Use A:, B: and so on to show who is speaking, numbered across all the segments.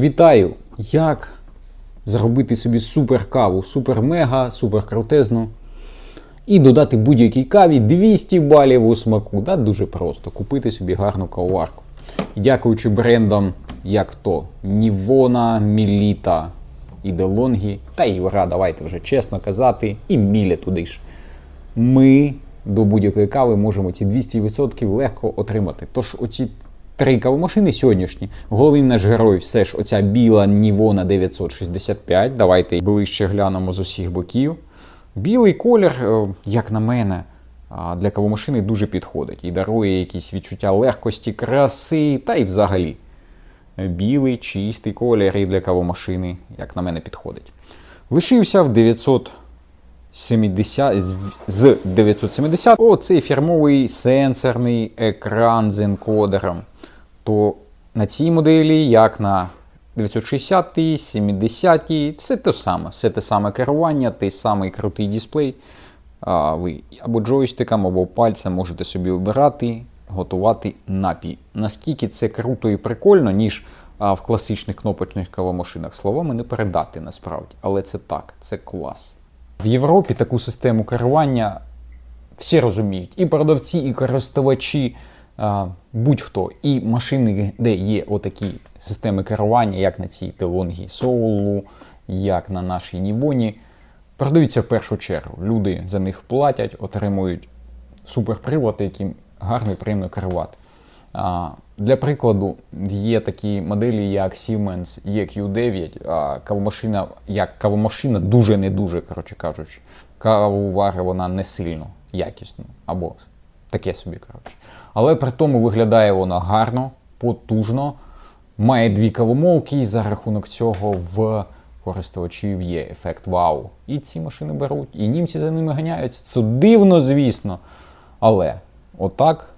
A: Вітаю! Як зробити собі супер каву, супер мега, супер крутезну. І додати будь-якій каві 200 балів у смаку. Да? Дуже просто купити собі гарну кавоварку. Дякуючи брендам, як то Нівона, Міліта і Делонгі, та й ура, давайте вже чесно казати, і Мілі туди ж. Ми до будь-якої кави можемо ці 200% легко отримати. Тож оці три кавомашини сьогоднішні. Головний наш герой все ж оця біла Нівона 965. Давайте ближче глянемо з усіх боків. Білий колір, е, як на мене, для кавомашини дуже підходить і дарує якісь відчуття легкості, краси та й взагалі. Білий, чистий колір і для кавомашини, як на мене, підходить. Лишився в 970, з- з 970 оцей фірмовий сенсорний екран з енкодером. То на цій моделі, як на 960, 70, все те саме, все те саме керування, той самий крутий дисплей. Ви або джойстиком, або пальцем можете собі обирати, готувати напій. Наскільки це круто і прикольно, ніж в класичних кнопочних кавомашинах. Словами не передати насправді, але це так, це клас. В Європі таку систему керування всі розуміють, і продавці, і користувачі, будь-хто, і машини, де є отакі системи керування, як на цій Телонгі Соулу, як на нашій Нівоні, продаються в першу чергу. Люди за них платять, отримують суперпривод, яким гарно і приємно керувати. Для прикладу, є такі моделі, як Siemens EQ9, а, кавомашина, як кавомашина дуже не дуже, коротше кажучи. Каву варить вона не сильно якісно, або таке собі, коротше. Але при тому виглядає вона гарно, потужно, має дві кавомолки, і за рахунок цього в користувачів є ефект вау. І ці машини беруть, і німці за ними ганяються. Це дивно, звісно. Але отак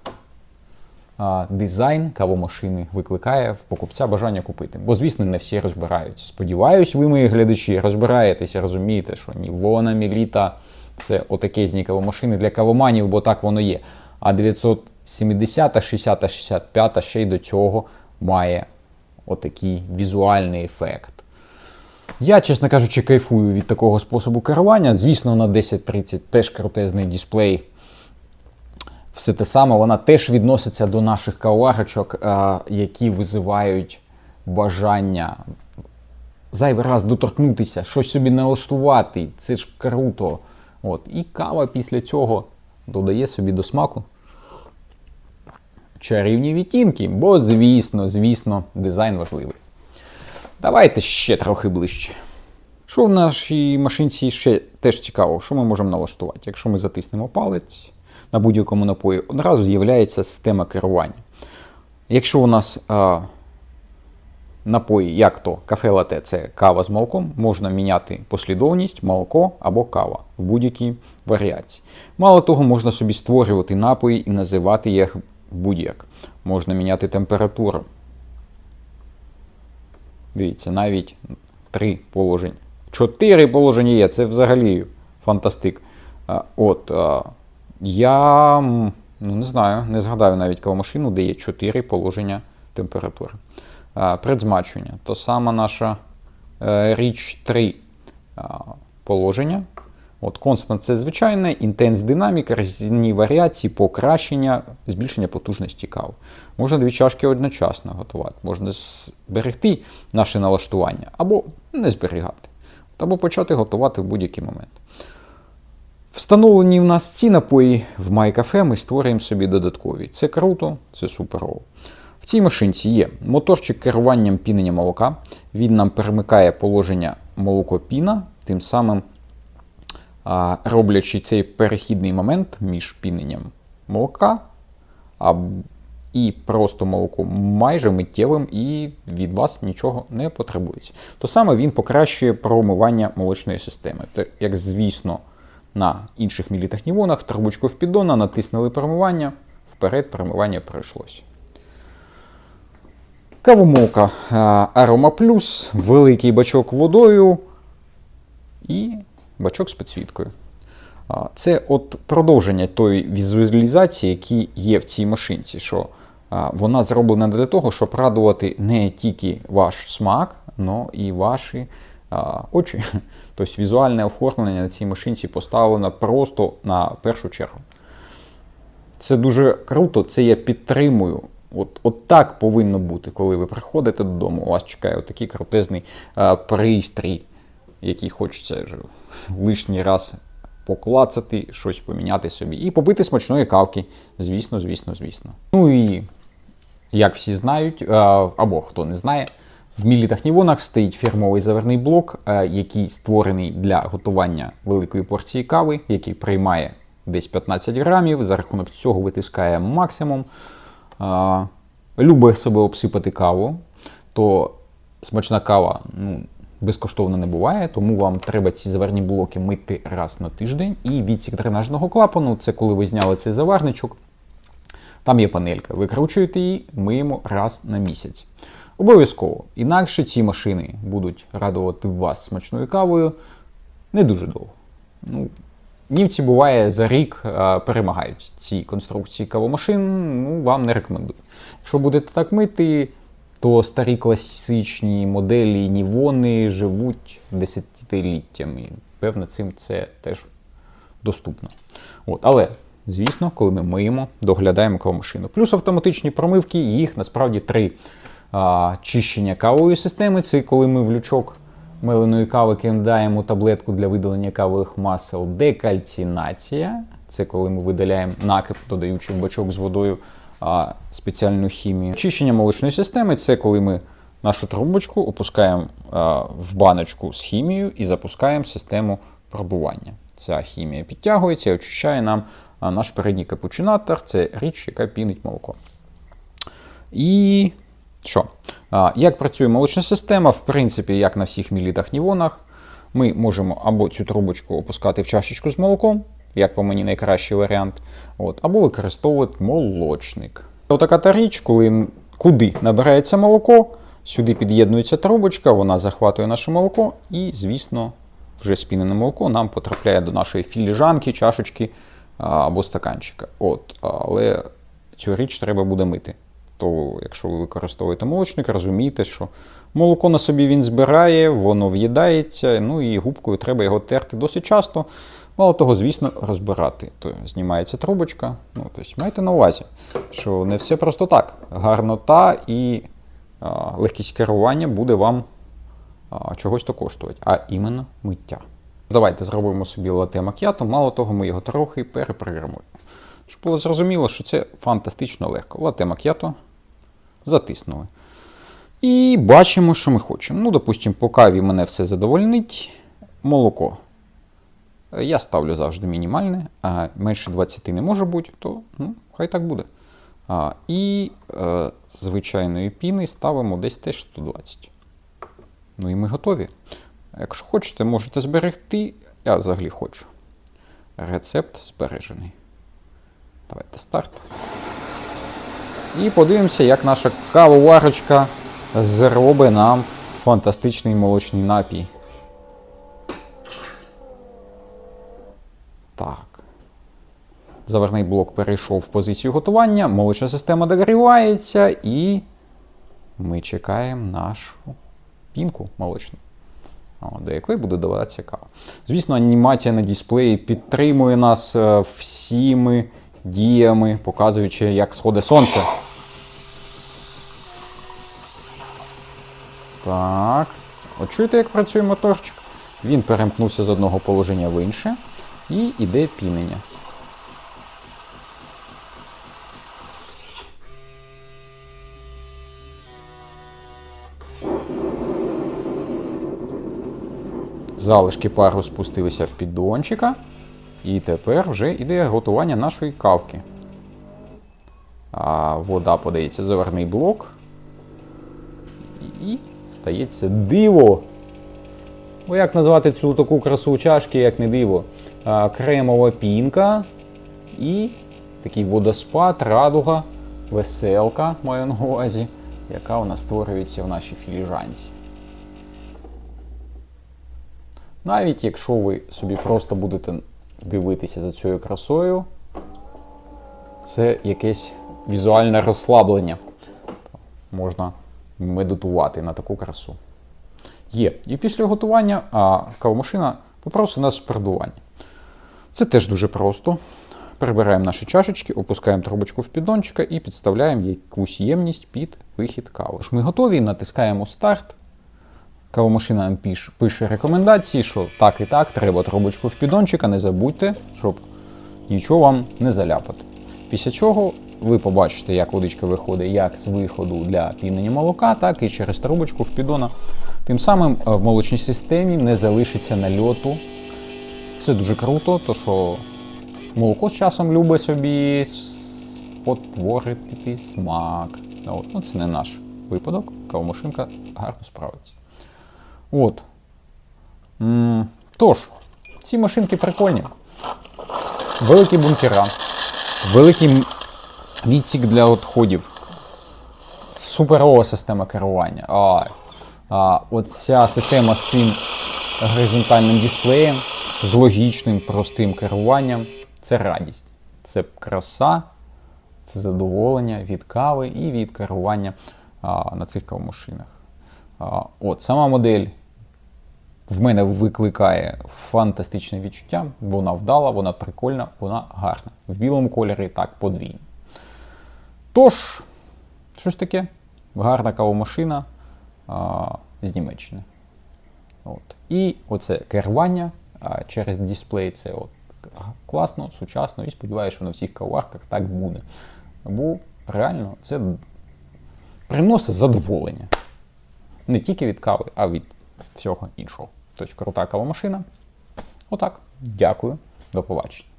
A: а, дизайн кавомашини викликає в покупця бажання купити. Бо, звісно, не всі розбираються. Сподіваюсь, ви, мої глядачі, розбираєтеся, розумієте, що Нівона, Міліта це отакезні кавомашини для кавоманів, бо так воно є. А 970, 60, 65 ще й до цього має отакий візуальний ефект. Я, чесно кажучи, кайфую від такого способу керування. Звісно, на 1030 теж крутезний дисплей. Все те саме, вона теж відноситься до наших каварочок, е, які визивають бажання зайвий раз доторкнутися, щось собі налаштувати. Це ж круто. От. І кава після цього додає собі до смаку чарівні відтінки, бо, звісно, звісно, дизайн важливий. Давайте ще трохи ближче. Що в нашій машинці ще теж цікаво, що ми можемо налаштувати? Якщо ми затиснемо палець на будь-якому напої, одразу з'являється система керування. Якщо у нас а, напої, як то кафе лате це кава з молоком, можна міняти послідовність, молоко або кава в будь-якій варіації. Мало того, можна собі створювати напої і називати їх будь-як. Можна міняти температуру. Дивіться, навіть три положення. Чотири положення є, це взагалі фантастик. От, я ну, не знаю, не згадаю навіть кавомашину, де є чотири положення температури. Предзмачування. То сама наша е, річ 3 положення. От Constant це звичайне, інтенс динаміка, різні варіації, покращення, збільшення потужності кави. Можна дві чашки одночасно готувати, можна зберегти наше налаштування або не зберігати, або почати готувати в будь-який момент. Встановлені в нас ці напої в MyCafe ми створюємо собі додаткові. Це круто, це суперово. Цій машинці є моторчик керуванням пінення молока. Він нам перемикає положення молоко-піна, тим самим роблячи цей перехідний момент між піненням молока і просто молоком майже миттєвим, і від вас нічого не потребується. То саме він покращує промивання молочної системи. Як звісно, на інших мілітехнівонах трубочку в піддона, натиснули промивання, вперед промивання пройшлося. Кавомолка Арома Плюс, великий бачок водою і бачок з підсвіткою. Це от продовження тої візуалізації, які є в цій машинці. що вона зроблена для того, щоб радувати не тільки ваш смак, але і ваші очі. Тобто візуальне оформлення на цій машинці поставлено просто на першу чергу. Це дуже круто, це я підтримую. От, от так повинно бути, коли ви приходите додому, у вас чекає отакий крутезний а, пристрій, який хочеться лишній раз поклацати, щось поміняти собі. І попити смачної кавки. Звісно, звісно, звісно. Ну і як всі знають, а, або хто не знає, в мілітахнівонах стоїть фірмовий заверний блок, а, який створений для готування великої порції кави, який приймає десь 15 грамів. За рахунок цього витискає максимум. Любить себе обсипати каву, то смачна кава ну, безкоштовно не буває, тому вам треба ці заварні блоки мити раз на тиждень. І відсік дренажного клапану це коли ви зняли цей заварничок. Там є панелька. Викручуєте її, миємо раз на місяць. Обов'язково. Інакше ці машини будуть радувати вас смачною кавою не дуже довго. Ну, німці буває за рік перемагають ці конструкції кавомашин, ну, вам не рекомендую. Якщо будете так мити, то старі класичні моделі Нівони живуть десятиліттями. Певно, цим це теж доступно. От, але, звісно, коли ми миємо, доглядаємо кавомашину. Плюс автоматичні промивки, їх насправді три. А, чищення кавової системи це коли ми в лючок меленої кави кидаємо таблетку для видалення кавових масел. Декальцинація це коли ми видаляємо накип, додаючи в бачок з водою а, спеціальну хімію. Чищення молочної системи це коли ми нашу трубочку опускаємо а, в баночку з хімією і запускаємо систему пробування. Ця хімія підтягується і очищає нам наш передній капучинатор. Це річ, яка пінить молоко. І що? Як працює молочна система? В принципі, як на всіх мілітах нівонах, ми можемо або цю трубочку опускати в чашечку з молоком, як по мені найкращий варіант, от, або використовувати молочник. Отака та річ, коли куди набирається молоко, сюди під'єднується трубочка, вона захватує наше молоко, і, звісно, вже спінене молоко нам потрапляє до нашої філіжанки, чашечки або стаканчика. От, але цю річ треба буде мити. То, якщо ви використовуєте молочник, розумійте, що молоко на собі він збирає, воно в'їдається, ну і губкою треба його терти досить часто. Мало того, звісно, розбирати. То знімається трубочка. Ну, тобто майте на увазі, що не все просто так. Гарнота і а, легкість керування буде вам а, чогось то коштувати, а іменно миття. Давайте зробимо собі лате макіато, мало того, ми його трохи перепрограмуємо. Щоб було зрозуміло, що це фантастично легко. Лате макіато затиснули. І бачимо, що ми хочемо. Ну, допустимо, по каві мене все задовольнить. Молоко. Я ставлю завжди мінімальне, а менше 20 не може бути, то ну, хай так буде. А, І е, звичайної піни ставимо десь теж 120. Ну і ми готові. Якщо хочете, можете зберегти. Я взагалі хочу. Рецепт збережений. Давайте старт. І подивимося, як наша кавоварочка зробить нам фантастичний молочний напій. Так. Заверний блок перейшов в позицію готування, молочна система догрівається і ми чекаємо нашу пінку молочну, до якої буде додаватися кава. Звісно, анімація на дисплеї підтримує нас е, всіми діями, показуючи, як сходить сонце. Так. От чуєте, як працює моторчик? Він перемкнувся з одного положення в інше і йде пінення. Залишки пару спустилися в піддончика. І тепер вже йде готування нашої кавки. А вода подається в заварний блок. І стається диво. Бо як назвати цю таку красу чашки, як не диво? Кремова пінка і такий водоспад, радуга, веселка, маю на увазі, яка у нас створюється в нашій філіжанці. Навіть якщо ви собі просто будете дивитися за цією красою, це якесь візуальне розслаблення. Можна медитувати на таку красу. Є. І після готування а, кавомашина попросить нас спирдування. Це теж дуже просто. Прибираємо наші чашечки, опускаємо трубочку в піддончика і підставляємо якусь ємність під вихід кави. Ми готові, натискаємо старт. Кавомашина нам пише рекомендації, що так і так, треба трубочку в піддончика, не забудьте, щоб нічого вам не заляпати. Після чого ви побачите, як водичка виходить як з виходу для пінення молока, так і через трубочку в піддона. Тим самим е, в молочній системі не залишиться нальоту. Це дуже круто, то що молоко з часом любить собі спотворити смак. От. Ну, це не наш випадок. Кавомашинка гарно справиться. От. Тож, ці машинки прикольні. Великі бункера, великий м- відсік для відходів. Суперова система керування. А, а, оця система з цим горизонтальним дисплеєм, з логічним, простим керуванням це радість. Це краса, це задоволення від кави і від керування а, на цих кавомашинах. А, от, сама модель в мене викликає фантастичне відчуття. Вона вдала, вона прикольна, вона гарна. В білому кольорі так подвійно. Тож, щось таке. Гарна кавомашина а, з Німеччини. От. І оце керування а, через дисплей це от класно, сучасно і сподіваюся, що на всіх каварках так буде. Бо реально це приносить задоволення. Не тільки від кави, а від всього іншого. Тобто крута кавомашина. Отак. Дякую. До побачення.